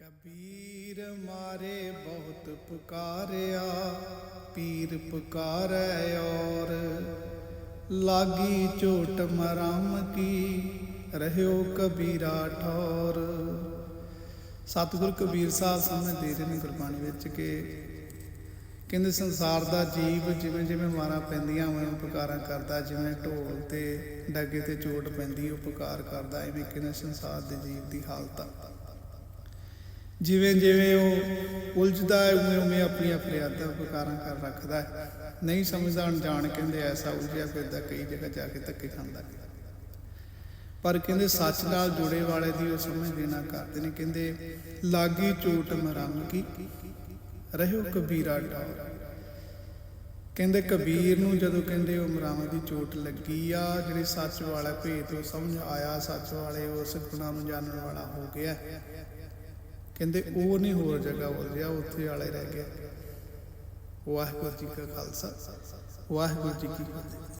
ਕਬੀਰ ਮਾਰੇ ਬਹੁਤ ਪੁਕਾਰਿਆ, ਪੀਰ ਪੁਕਾਰੈ ਔਰ ਲਾਗੀ ਝੋਟ ਮਰਮ ਕੀ, ਰਹਿਓ ਕਬੀਰਾ ਠੌਰ। ਸਤਿਗੁਰ ਕਬੀਰ ਸਾਹਿਬ ਸਾਹਮਣੇ ਦੇ ਰਹੇ ਨੇ ਗੁਰਬਾਣੀ ਵਿੱਚ ਕਿ ਕਹਿੰਦੇ ਸੰਸਾਰ ਦਾ ਜੀਵ ਜਿਵੇਂ ਜਿਵੇਂ ਮਾਰਾਂ ਪੈਂਦੀਆਂ, ਉਵੇਂ ਉਵੇਂ ਪੁਕਾਰਾਂ ਕਰਦਾ, ਜਿਵੇਂ ਢੋਲ ਤੇ ਡੱਗੇ ਤੇ ਚੋਟ ਪੈਂਦੀ, ਉਹ ਪੁਕਾਰ ਕਰਦਾ, ਐਵੇਂ ਕਹਿੰਦੇ ਸੰਸਾਰ ਦੇ ਜੀਵ ਦੀ ਹਾਲਤ ਆ। ਜਿਵੇਂ ਜਿਵੇਂ ਉਹ ਉਲਝਦਾ ਹੈ, ਉਵੇਂ ਉਵੇਂ ਆਪਣੀਆਂ ਫਰਿਆਦਾਂ ਪੁਕਾਰਾਂ ਕਰ ਰੱਖਦਾ ਹੈ। ਨਹੀਂ ਸਮਝਦਾ, ਅਣਜਾਣ ਕਹਿੰਦੇ ਐਸਾ ਉਲਝਿਆ ਫਿਰਦਾ, ਕਈ ਜਗ੍ਹਾ ਜਾ ਕੇ ਧੱਕੇ ਖਾਂਦਾ। ਪਰ ਕਹਿੰਦੇ ਸੱਚ ਨਾਲ ਜੁੜੇ ਵਾਲੇ ਦੀ ਉਹ ਸਮਝ ਦੇਣਾ ਕਰਦੇ ਨੇ। ਕਹਿੰਦੇ ਲਾਗੀ ਚੋਟ ਮਰਮ ਕੀ? ਰਹਿਓ ਕਬੀਰਾ ਠਾਉ ਕਹਿੰਦੇ ਕਬੀਰ ਨੂੰ ਜਦੋਂ ਕਹਿੰਦੇ ਉਹ ਮਰਾਵਾਂ ਦੀ ਚੋਟ ਲੱਗੀ ਆ, ਜਿਹੜੇ ਸੱਚ ਵਾਲਾ ਭੇਤ ਉਹ ਸਮਝ ਆਇਆ, ਸੱਚ ਵਾਲੇ ਉਸ ਗੁਣਾ ਨੂੰ ਜਾਣਨ ਵਾਲਾ ਹੋ ਗਿਆ। ਕਹਿੰਦੇ ਉਹ ਨਹੀਂ ਹੋਰ ਜਗ੍ਹਾ ਵੱਲ ਉਲਝਿਆ ਉੱਥੇ ਵਾਲੇ ਰਹਿ ਗਿਆ ਵਾਹਿਗੁਰੂ ਜੀ ਕਾ ਖਾਲਸਾ, ਵਾਹਿਗੁਰੂ ਜੀ ਕੀ ਫਤਿਹ।